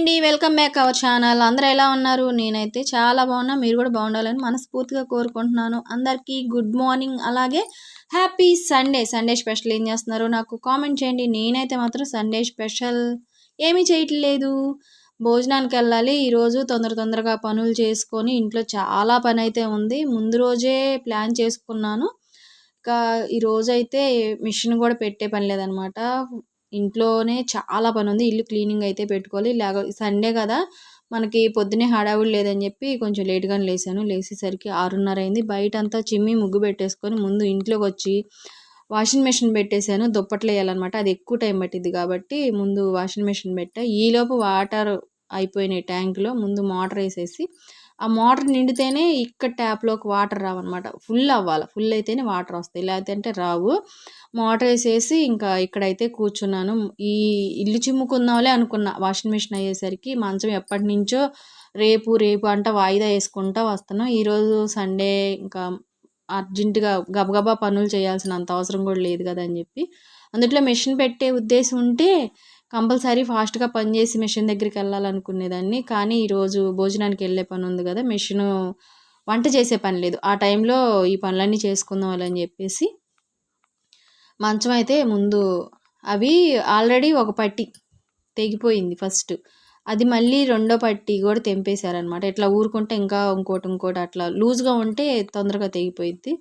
అండి welcome back our channel. అందరూ ఎలా ఉన్నారు? నేనైతే చాలా బాగున్నా. మీరు కూడా బాగుండాలని మనస్ఫూర్తిగా కోరుకుంటున్నాను. అందరికీ గుడ్ మార్నింగ్. అలాగే హ్యాపీ సండే. సండే స్పెషల్ ఏం చేస్తున్నారు? నాకు కామెంట్ చేయండి. నేనైతే మాత్రం సండే స్పెషల్ ఏమీ చేయట్లేదు. భోజనానికి వెళ్ళాలి. ఈరోజు తొందర తొందరగా పనులు చేసుకొని ఇంట్లో చాలా పని అయితే ఉంది. ముందు రోజే ప్లాన్ చేసుకున్నాను. ఇంకా ఈరోజైతే మిషన్ కూడా పెట్టే పని లేదనమాట. ఇంట్లోనే చాలా పని ఉంది ఇల్లు క్లీనింగ్ అయితే పెట్టుకోవాలి. లేక సండే కదా మనకి పొద్దునే హడావుడి లేదని చెప్పి కొంచెం లేట్గానే లేసాను. లేచేసరికి ఆరున్నర అయింది బయట అంతా చిమ్మి ముగ్గు పెట్టేసుకొని ముందు ఇంట్లోకి వచ్చి వాషింగ్ మెషిన్ పెట్టేశాను. దుప్పట్లు వేయాలన్నమాట అది ఎక్కువ టైం పట్టింది కాబట్టి ముందు వాషింగ్ మెషిన్ పెట్టా. ఈలోపు వాటర్ అయిపోయినాయి ట్యాంక్లో. ముందు మోటార్ వేసేసి ఆ మోటార్ నిండితేనే ఇక్కడ ట్యాప్లోకి వాటర్ రావన్నమాట. ఫుల్ అవ్వాలి. ఫుల్ అయితేనే వాటర్ వస్తాయి. లేకపోతే రావు. మోటార్ వేసేసి ఇంకా ఇక్కడైతే కూర్చున్నాను. ఈ ఇల్లు చిమ్ముకుందాంలే అనుకున్నా. వాషింగ్ మిషన్ అయ్యేసరికి మంచం ఎప్పటి నుంచో రేపు రేపు అంట వాయిదా వేసుకుంటా వస్తున్నాం. ఈరోజు సండే ఇంకా అర్జెంటుగా గబగబా పనులు చేయాల్సిన అంత అవసరం కూడా లేదు కదా అని చెప్పి. అందుట్లో మెషిన్ పెట్టే ఉద్దేశం ఉంటే కంపల్సరీ ఫాస్ట్గా పనిచేసి మిషన్ దగ్గరికి వెళ్ళాలనుకునేదాన్ని. కానీ ఈరోజు భోజనానికి వెళ్ళే పని ఉంది కదా మిషను వంట చేసే పని లేదు. ఆ టైంలో ఈ పనులన్నీ చేసుకుందాం అని చెప్పేసి మంచం అయితే ముందు అవి ఆల్రెడీ ఒక పట్టి తెగిపోయింది ఫస్ట్. అది మళ్ళీ రెండో పట్టి కూడా తెంపేశారనమాట ఇట్లా ఊరుకుంటే ఇంకా ఇంకోటి ఇంకోటి అట్లా లూజ్గా ఉంటే తొందరగా తెగిపోయింది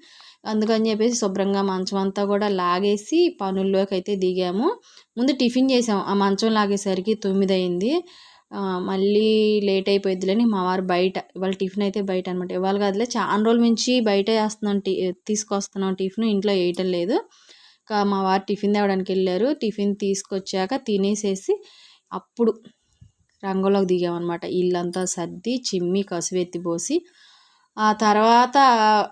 అందుకని చెప్పేసి శుభ్రంగా మంచం అంతా కూడా లాగేసి పనుల్లోకి అయితే దిగాము. ముందు టిఫిన్ చేసాము. ఆ మంచం లాగేసరికి తొమ్మిది అయింది మళ్ళీ లేట్ అయిపోయిద్దిలేని మా వారు బయట. ఇవాళ టిఫిన్ అయితే బయట అనమాట ఇవాళ కాదులే చాలా రోజుల నుంచి బయట వేస్తున్నాం టి తీసుకొస్తున్నాం టిఫిన్. ఇంట్లో వేయటం లేదు. ఇంకా మా వారు టిఫిన్ తేవడానికి వెళ్ళారు టిఫిన్ తీసుకొచ్చాక తినేసేసి అప్పుడు రంగంలోకి దిగామన్నమాట. ఇల్లంతా సర్ది చిమ్మి కసువెత్తి పోసి ఆ తర్వాత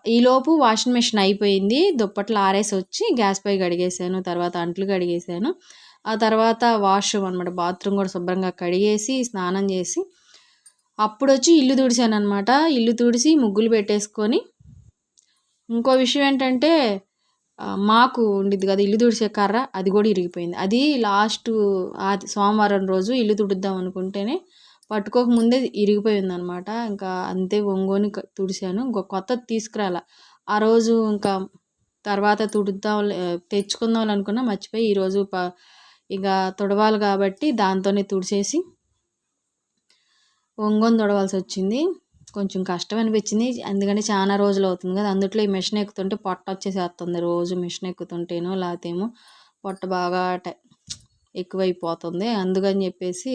ఈలోపు వాషింగ్ మిషన్ అయిపోయింది. దుప్పట్లు ఆరేసి వచ్చి గ్యాస్ పై కడిగేసాను తర్వాత అంట్లు కడిగేసాను. ఆ తర్వాత వాష్రూమ్ అనమాట బాత్రూమ్ కూడా శుభ్రంగా కడిగేసి స్నానం చేసి అప్పుడు వచ్చి ఇల్లు తుడిచాను అనమాట ఇల్లు తుడిసి ముగ్గులు పెట్టేసుకొని ఇంకో విషయం ఏంటంటే మాకు ఉండిద్ది కదా ఇల్లు తుడిచే కర్ర అది కూడా ఇరిగిపోయింది. అది లాస్ట్ ఆది సోమవారం రోజు ఇల్లు తుడుద్దాం అనుకుంటేనే పట్టుకోక ముందే ఇరిగిపోయింది అనమాట ఇంకా అంతే ఒంగోని తుడిచాను. ఇంకో కొత్తది తీసుకురాల. ఆ రోజు ఇంకా తర్వాత తుడుద్దాం తెచ్చుకుందాం అనుకున్నా మర్చిపోయి ఈరోజు ప ఇక తుడవాలి కాబట్టి దాంతోనే తుడిచేసి ఒంగోని తుడవాల్సి వచ్చింది కొంచెం కష్టం అనిపించింది. ఎందుకంటే చాలా రోజులు అవుతుంది కదా అందుట్లో ఈ మిషన్ ఎక్కుతుంటే పొట్ట వచ్చేసేస్తుంది. రోజు మిషన్ ఎక్కుతుంటేనో లేకపోతేమో పొట్ట బాగా ఎక్కువైపోతుంది. అందుకని చెప్పేసి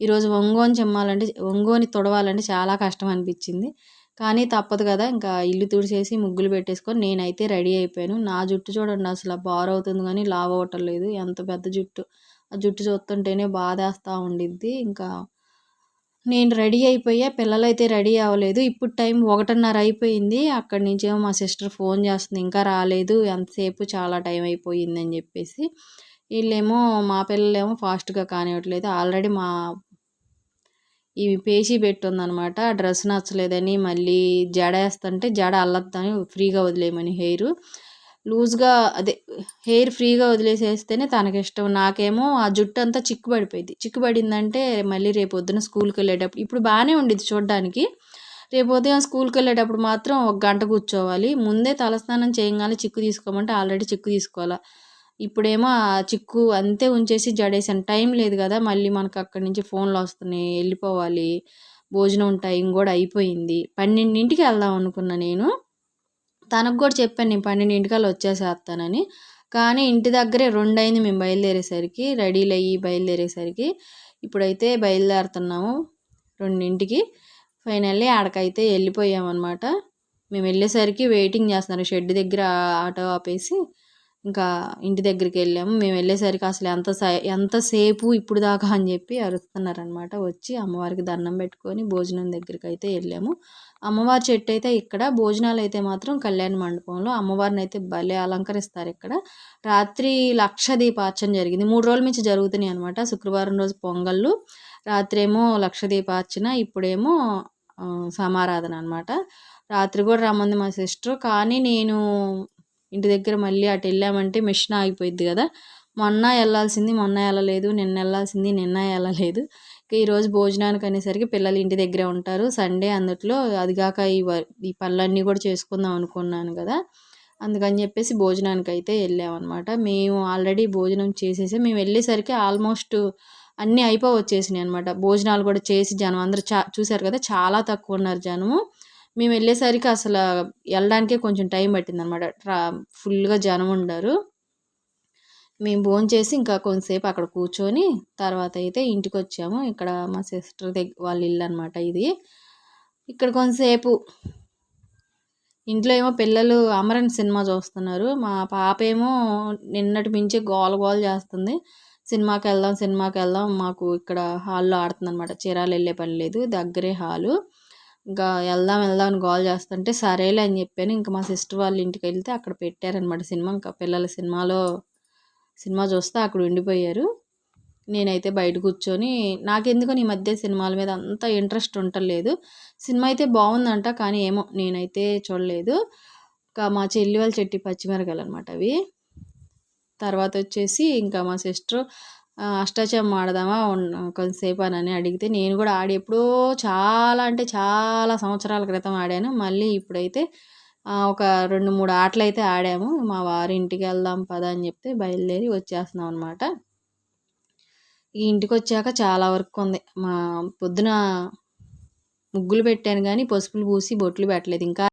ఈరోజు ఒంగోని చెమ్మాలంటే ఒంగోని తుడవాలంటే చాలా కష్టం అనిపించింది. కానీ తప్పదు కదా ఇంకా ఇల్లు తుడిచేసి ముగ్గులు పెట్టేసుకొని నేనైతే రెడీ అయిపోయాను. నా జుట్టు చూడండి అసలు బార్ అవుతుంది కానీ లావ్ అవ్వటం లేదు. ఎంత పెద్ద జుట్టు. ఆ జుట్టు చూస్తుంటేనే బాధేస్తూ ఉండిద్ది. ఇంకా నేను రెడీ అయిపోయా పిల్లలైతే రెడీ అవ్వలేదు. ఇప్పుడు టైం ఒకటిన్నర అయిపోయింది. అక్కడి నుంచేమో మా సిస్టర్ ఫోన్ చేస్తుంది ఇంకా రాలేదు. ఎంతసేపు చాలా టైం అయిపోయింది అని చెప్పేసి. వీళ్ళేమో మా పిల్లలేమో ఫాస్ట్గా కానివ్వట్లేదు. ఆల్రెడీ మా ఇవి పేషీ పెట్టుందనమాట డ్రెస్ నచ్చలేదని మళ్ళీ జడ వేస్తుంటే జడ అల్లద్దని ఫ్రీగా వదిలేయమని హెయిర్. లూజ్గా అదే హెయిర్ ఫ్రీగా వదిలేసేస్తేనే తనకి ఇష్టం నాకేమో ఆ జుట్టు అంతా చిక్కుబడిపోయింది. చిక్కుబడిందంటే మళ్ళీ రేపు పొద్దున స్కూల్కి వెళ్ళేటప్పుడు ఇప్పుడు బాగానే ఉండేది చూడడానికి. రేపు ఉదయం స్కూల్కి వెళ్ళేటప్పుడు మాత్రం ఒక గంట కూర్చోవాలి. ముందే తలస్నానం చేయగానే చిక్కు తీసుకోమంటే ఆల్రెడీ చిక్కు తీసుకోవాలి. ఇప్పుడేమో ఆ చిక్కు అంతే ఉంచేసి జడేసాను టైం లేదు కదా మళ్ళీ మనకు అక్కడి నుంచి ఫోన్లు వస్తున్నాయి. వెళ్ళిపోవాలి. భోజనం టైం కూడా అయిపోయింది. పన్నెండింటికి వెళ్దాం అనుకున్నా నేను. తనకు కూడా చెప్పాను నేను పన్నెండింటికల్లా వచ్చేసేస్తానని కానీ ఇంటి దగ్గరే రెండైంది మేము బయలుదేరేసరికి రెడీలు అయ్యి బయలుదేరేసరికి. ఇప్పుడైతే బయలుదేరుతున్నాము రెండింటికి. ఫైనల్లీ ఆడకైతే వెళ్ళిపోయామన్నమాట. మేము వెళ్ళేసరికి వెయిటింగ్ చేస్తున్నారు షెడ్ దగ్గర ఆటో ఆపేసి. ఇంకా ఇంటి దగ్గరికి వెళ్ళాము. మేము వెళ్ళేసరికి అసలు ఎంత ఎంతసేపు ఇప్పుడు దాకా అని చెప్పి అరుస్తున్నారనమాట వచ్చి అమ్మవారికి దండం పెట్టుకొని భోజనం దగ్గరికి అయితే వెళ్ళాము. అమ్మవారి చెట్టు అయితే ఇక్కడ భోజనాలు అయితే మాత్రం కళ్యాణ మండపంలో. అమ్మవారిని అయితే భలే అలంకరిస్తారు ఇక్కడ. రాత్రి లక్ష దీపార్చన జరిగింది. మూడు రోజుల నుంచి జరుగుతున్నాయి అనమాట శుక్రవారం రోజు పొంగళ్ళు రాత్రి ఏమో లక్ష దీపార్చన ఇప్పుడేమో సమారాధన అనమాట రాత్రి కూడా రమ్మంది మా సిస్టర్. కానీ నేను ఇంటి దగ్గర మళ్ళీ అటు వెళ్ళామంటే మిషన్ ఆగిపోయింది కదా. మొన్న వెళ్ళాల్సింది మొన్న వెళ్ళలేదు నిన్న వెళ్ళాల్సింది నిన్న వెళ్ళలేదు. ఈరోజు భోజనానికి అనేసరికి పిల్లలు ఇంటి దగ్గరే ఉంటారు. సండే అందుట్లో అదిగాక ఈ ఈ పనులన్నీ కూడా చేసుకుందాం అనుకున్నాను కదా. అందుకని చెప్పేసి భోజనానికి అయితే వెళ్ళామన్నమాట. మేము ఆల్రెడీ భోజనం చేసేసి మేము వెళ్ళేసరికి ఆల్మోస్ట్ అన్నీ అయిపోవచ్చేసినాయి అనమాట భోజనాలు కూడా చేసి జనం అందరూ చా చూశారు కదా చాలా తక్కువ ఉన్నారు జనము. మేము వెళ్ళేసరికి అసలు వెళ్ళడానికే కొంచెం టైం పట్టింది అనమాట ట్రా ఫుల్గా జనం ఉండరు. మేము భోజనం చేసి ఇంకా కొంతసేపు అక్కడ కూర్చొని తర్వాత అయితే ఇంటికి వచ్చాము ఇక్కడ మా సిస్టర్ దగ్గర వాళ్ళ ఇల్లు అనమాట ఇది. ఇక్కడ కొంతసేపు ఇంట్లో ఏమో పిల్లలు అమరన్ సినిమా చూస్తున్నారు. మా పాప ఏమో నిన్నటి మించి గోల గోల చేస్తుంది. సినిమాకి వెళ్దాం సినిమాకి వెళ్దాం మాకు ఇక్కడ హాల్లో ఆడుతుంది అనమాట చీరాలు వెళ్ళే పని లేదు. దగ్గరే హాలు. ఇంకా వెళ్దాం వెళ్దాం అని గోల్ చేస్తుంటే సరేలే అని చెప్పాను. ఇంకా మా సిస్టర్ వాళ్ళ ఇంటికి వెళ్తే అక్కడ పెట్టారనమాట సినిమా. ఇంకా పిల్లల సినిమాలో సినిమా చూస్తే అక్కడ ఉండిపోయారు. నేనైతే బయట కూర్చొని నాకెందుకో ఈ మధ్య సినిమాల మీద అంత ఇంట్రెస్ట్ ఉండలేదు సినిమా అయితే బాగుందంట కానీ ఏమో నేనైతే చూడలేదు. ఇంకా మా చెల్లి వాళ్ళ చెట్టి పచ్చిమిరకాయలు అనమాట అవి. తర్వాత వచ్చేసి ఇంకా మా సిస్టర్ అష్టాచమ్మ ఆడదామా కొంతసేపు అని అడిగితే నేను కూడా ఆడి ఎప్పుడో చాలా అంటే చాలా సంవత్సరాల క్రితం ఆడాను. మళ్ళీ ఇప్పుడైతే ఒక రెండు మూడు ఆటలు అయితే ఆడాము. మా వారి ఇంటికి వెళ్దాం పద అని చెప్తే బయలుదేరి వచ్చేస్తున్నాం అనమాట ఈ ఇంటికి వచ్చాక చాలా వర్క్ ఉంది. మా పొద్దున ముగ్గులు పెట్టాను కానీ పసుపులు పూసి బొట్లు పెట్టలేదు. ఇంకా